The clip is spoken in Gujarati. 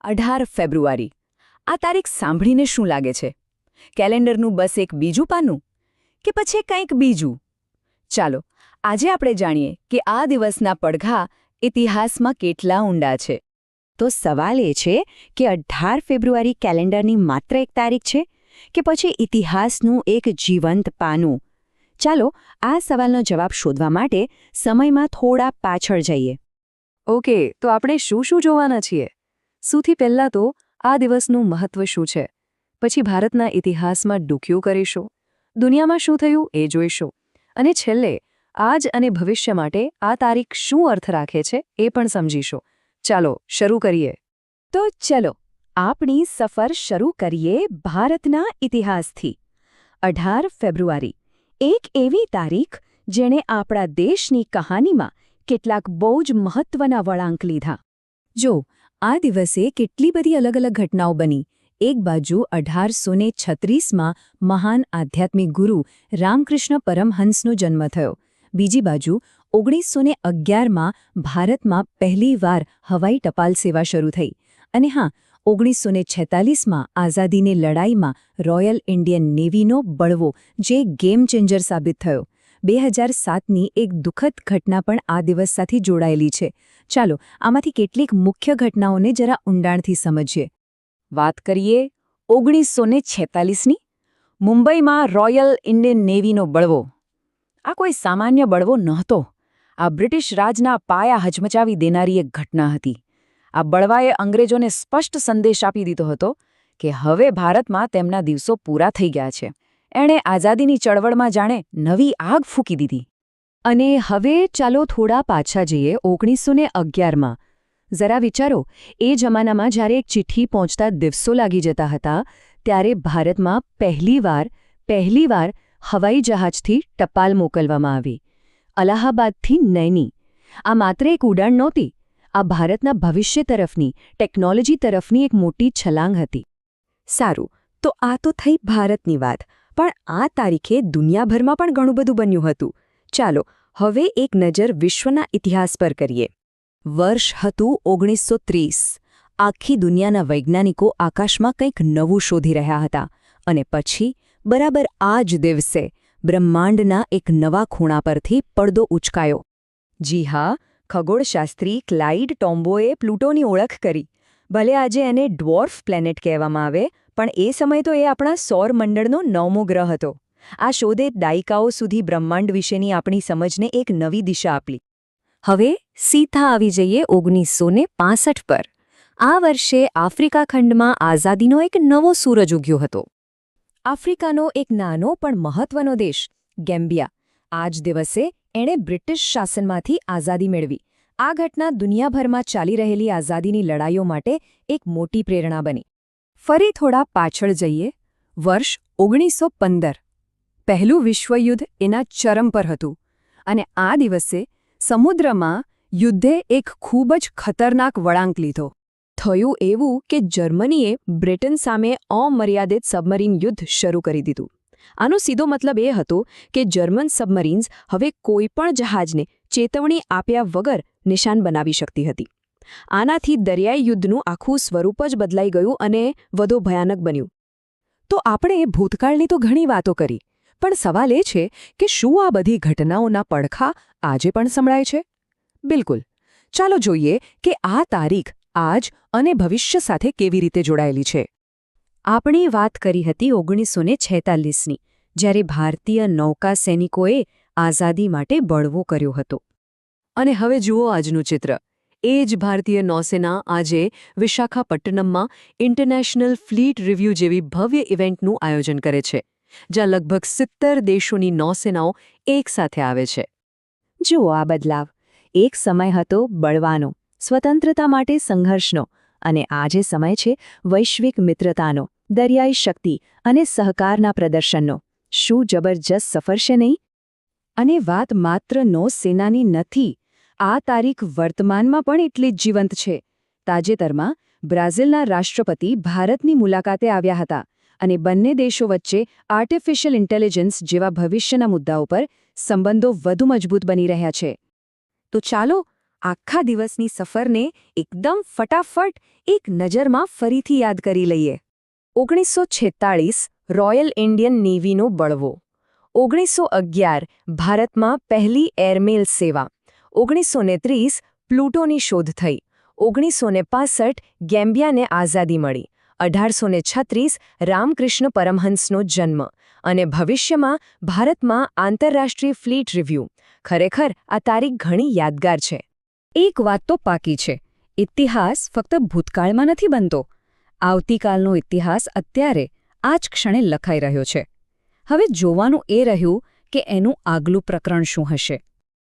અઢાર ફેબ્રુઆરી. આ તારીખ સાંભળીને શું લાગે છે? કેલેન્ડરનું બસ એક બીજું પાનું કે પછી કંઈક બીજું? ચાલો, આજે આપણે જાણીએ કે આ દિવસના પડઘા ઇતિહાસમાં કેટલા ઊંડા છે. તો સવાલ એ છે કે અઢાર ફેબ્રુઆરી કેલેન્ડરની માત્ર એક તારીખ છે કે પછી ઇતિહાસનું એક જીવંત પાનું? ચાલો, આ સવાલનો જવાબ શોધવા માટે સમયમાં થોડા પાછળ જઈએ. ઓકે, તો આપણે શું શું જોવાના છીએ? સૌથી પહેલાં તો આ દિવસનું મહત્વ શું છે? પછી ભારતના ઇતિહાસમાં ડૂક્યું કરીશું, દુનિયામાં શું થયું એ જોઈશું, અને છેલ્લે આજ અને ભવિષ્ય માટે આ તારીખ શું અર્થ રાખે છે એ પણ સમજીશું. ચાલો, શરૂ કરીએ. તો ચલો, આપણી સફર શરૂ કરીએ ભારતના ઇતિહાસથી. અઢાર ફેબ્રુઆરી, એક એવી તારીખ જેણે આપણા દેશની કહાનીમાં કેટલાક બહુ જ મહત્વના વળાંક લીધા. જો આ દિવસે કેટલી બધી અલગ અલગ ઘટનાઓ બની? એક બાજુ અઢારસો ને છત્રીસમાં મહાન આધ્યાત્મિક ગુરુ રામકૃષ્ણ પરમહંસનો જન્મ થયો. બીજી બાજુ ઓગણીસો ને અગિયારમાં ભારતમાં પહેલીવાર હવાઈ ટપાલ સેવા શરૂ થઈ. અને હા ઓગણીસો ને છેતાલીસમાં આઝાદીની લડાઈમાં રોયલ ઇન્ડિયન નેવીનો બળવો જે ગેમ ચેન્જર સાબિત થયો. બે હજાર સાતની એક દુઃખદ ઘટના પણ આ દિવસ સાથે જોડાયેલી છે. ચાલો, આમાંથી કેટલીક મુખ્ય ઘટનાઓને જરા ઊંડાણથી સમજીએ. વાત કરીએ ઓગણીસો ને. છેતાલીસની મુંબઈમાં રોયલ ઇન્ડિયન નેવીનો બળવો. આ કોઈ સામાન્ય બળવો નહોતો. આ બ્રિટિશ રાજના પાયા હચમચાવી દેનારી એક ઘટના હતી. આ બળવાએ અંગ્રેજોને સ્પષ્ટ સંદેશ આપી દીધો હતો કે હવે ભારતમાં તેમના દિવસો પૂરા થઈ ગયા છે. એણે આઝાદીની ચળવળમાં જાણે નવી આગ ફૂંકી દીધી. અને હવે ચાલો થોડા પાછા જઈએ ઓગણીસો ને અગિયારમાં. જરા વિચારો, એ જમાનામાં જ્યારે એક ચિઠ્ઠી પહોંચતા દિવસો લાગી જતા હતા, ત્યારે ભારતમાં પહેલીવાર પહેલીવાર હવાઈ જહાજથી ટપાલ મોકલવામાં આવી. અલ્હાબાદથી નૈની. આ માત્ર એક ઉડાણ નહોતી, આ ભારતના ભવિષ્ય તરફની, ટેકનોલોજી તરફની એક મોટી છલાંગ હતી. સારું, તો આ તો થઈ ભારતની વાત. પણ આ તારીખે દુનિયાભરમાં પણ ઘણું બધું બન્યું હતું. ચાલો, હવે એક નજર વિશ્વના ઇતિહાસ પર કરીએ. વર્ષ હતું ઓગણીસો આખી દુનિયાના વૈજ્ઞાનિકો આકાશમાં કંઈક નવું શોધી રહ્યા હતા અને પછી, બરાબર આ જ દિવસે, બ્રહ્માંડના એક નવા ખૂણા પરથી પડદો ઉચકાયો. જી હા, ખગોળશાસ્ત્રી ક્લાઇડ ટોમ્બોએ પ્લુટોની ઓળખ કરી. ભલે આજે એને ડ્વોર્ફ પ્લેનેટ કહેવામાં આવે પણ એ સમય તો એ આપણા સૌર મંડળનો નવમો ગ્રહ હતો. આ શોધે દાયકાઓ સુધી બ્રહ્માંડ વિશેની આપણી સમજને એક નવી દિશા આપી. હવે સીધા આવી જઈએ ઓગણીસો ને પર. આ વર્ષે આફ્રિકા ખંડમાં આઝાદીનો એક નવો સૂરજ ઉગ્યો હતો. આફ્રિકાનો એક નાનો પણ મહત્વનો દેશ, ગેમ્બિયા. આજ દિવસે એણે બ્રિટિશ શાસનમાંથી આઝાદી મેળવી. આ ઘટના દુનિયાભરમાં ચાલી રહેલી આઝાદીની લડાઈઓ માટે એક મોટી પ્રેરણા બની. ફરી થોડા પાછળ જઈએ, વર્ષ ઓગણીસો પંદર પહેલું વિશ્વયુદ્ધ એના ચરમ પર હતું અને આ દિવસે સમુદ્રમાં યુદ્ધે એક ખૂબ જ ખતરનાક વળાંક લીધો. થયું એવું કે જર્મનીએ બ્રિટન સામે અમર્યાદિત સબમરીન યુદ્ધ શરૂ કરી દીધું. આનો સીધો મતલબ એ હતો કે જર્મન સબમરીન્સ હવે કોઈપણ જહાજને ચેતવણી આપ્યા વગર નિશાન બનાવી શકતી હતી. આનાથી દરિયાઈ યુદ્ધનું આખું સ્વરૂપ જ બદલાઈ ગયું અને વધુ ભયાનક બન્યું. તો આપણે ભૂતકાળની તો ઘણી વાતો કરી, પણ સવાલ એ છે કે શું આ બધી ઘટનાઓના પડખા આજે પણ સંભળાય છે? બિલકુલ. ચાલો જોઈએ કે આ તારીખ, આજ અને ભવિષ્ય સાથે કેવી રીતે જોડાયેલી છે. આપણે વાત કરી હતી ઓગણીસો છેતાલીસની, જ્યારે ભારતીય નૌકા સૈનિકોએ આઝાદી માટે બળવો કર્યો હતો. અને હવે જુઓ આજનું ચિત્ર. એ જ ભારતીય નૌસેના આજે વિશાખાપટ્ટનમમાં ઇન્ટરનેશનલ ફ્લીટ રિવ્યૂ જેવી ભવ્ય ઇવેન્ટનું આયોજન કરે છે, જ્યાં લગભગ સિત્તેર દેશોની નૌસેનાઓ એકસાથે આવે છે. જુઓ આ બદલાવ. એક સમય હતો બળવાનો, સ્વતંત્રતા માટે સંઘર્ષનો અને આજે સમય છે વૈશ્વિક મિત્રતાનો, દરિયાઈ શક્તિ અને સહકારના પ્રદર્શનનો. શું જબરજસ્ત સફર છે નહીં? અને વાત માત્ર નૌસેનાની નથી આ તારીખ વર્તમાનમાં પણ એટલી જ જીવંત છે. તાજેતરમાં બ્રાઝિલના રાષ્ટ્રપતિ ભારતની મુલાકાતે આવ્યા હતા અને બંને દેશો વચ્ચે આર્ટિફિશિયલ ઇન્ટેલિજન્સ જેવા ભવિષ્યના મુદ્દાઓ પર સંબંધો વધુ મજબૂત બની રહ્યા છે. તો ચાલો આખા દિવસની સફરને એકદમ ફટાફટ એક નજરમાં ફરીથી યાદ કરી લઈએ. ઓગણીસો છેતાળીસ રોયલ ઇન્ડિયન નેવીનો બળવો. ઓગણીસો અગિયાર ભારતમાં પહેલી એરમેલ સેવા. ઓગણીસો ને ત્રીસ પ્લુટોની શોધ થઈ. ઓગણીસો ને પાસઠ ગેમ્બિયાને આઝાદી મળી. અઢારસો છત્રીસ રામકૃષ્ણ પરમહંસનો જન્મ. અને ભવિષ્યમાં ભારતમાં આંતરરાષ્ટ્રીય ફ્લીટ રિવ્યૂ. ખરેખર, આ તારીખ ઘણી યાદગાર છે. એક વાત તો પાકી છે. ઇતિહાસ ફક્ત ભૂતકાળમાં નથી બનતો. આવતીકાલનો ઇતિહાસ અત્યારે આ જ ક્ષણે લખાઈ રહ્યો છે. હવે જોવાનું એ રહ્યું કે એનું આગલું પ્રકરણ શું હશે.